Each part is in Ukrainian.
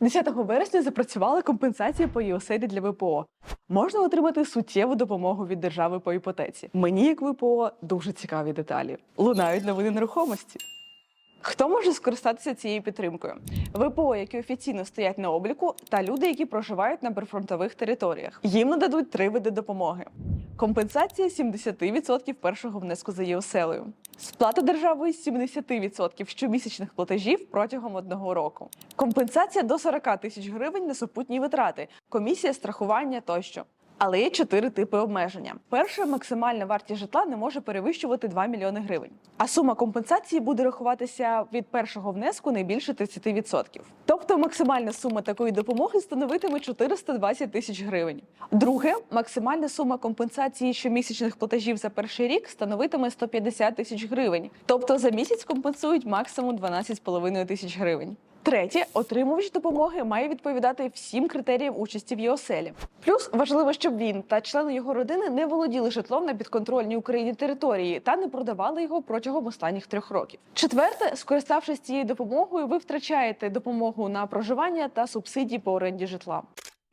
10 вересня запрацювала компенсація по ЄОСЕДі для ВПО. Можна отримати суттєву допомогу від держави по іпотеці. Мені, як ВПО, дуже цікаві деталі. Лунають новини нерухомості. Хто може скористатися цією підтримкою? ВПО, які офіційно стоять на обліку, та люди, які проживають на прифронтових територіях. Їм нададуть три види допомоги: компенсація 70% першого внеску за ЄОСЕЛею, сплата державою 70% щомісячних платежів протягом одного року, компенсація до 40 тисяч гривень на супутні витрати, комісія страхування тощо. Але є чотири типи обмеження. Перше, максимальна вартість житла не може перевищувати 2 мільйони гривень. А сума компенсації буде рахуватися від першого внеску не більше 30%. Тобто максимальна сума такої допомоги становитиме 420 тисяч гривень. Друге, максимальна сума компенсації щомісячних платежів за перший рік становитиме 150 тисяч гривень. Тобто за місяць компенсують максимум 12,5 тисяч гривень. Третє, отримувач допомоги має відповідати всім критеріям участі в ЄОСЕЛі. Плюс важливо, щоб він та члени його родини не володіли житлом на підконтрольній Україні території та не продавали його протягом останніх трьох років. Четверте, скориставшись цією допомогою, ви втрачаєте допомогу на проживання та субсидії по оренді житла.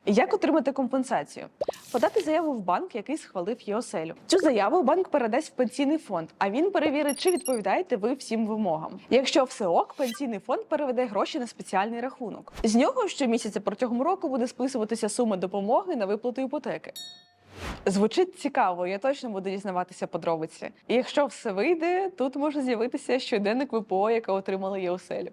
Як отримати компенсацію? Подати заяву в банк, який схвалив ЄОСЕЛю. Цю заяву банк передасть в пенсійний фонд, а він перевірить, чи відповідаєте ви всім вимогам. Якщо все ок, пенсійний фонд переведе гроші на спеціальний рахунок. З нього щомісяця протягом року буде списуватися сума допомоги на виплату іпотеки. Звучить цікаво, я точно буду дізнаватися подробиці. І якщо все вийде, тут може з'явитися щоденник ВПО, яка отримала ЄОСЕЛю.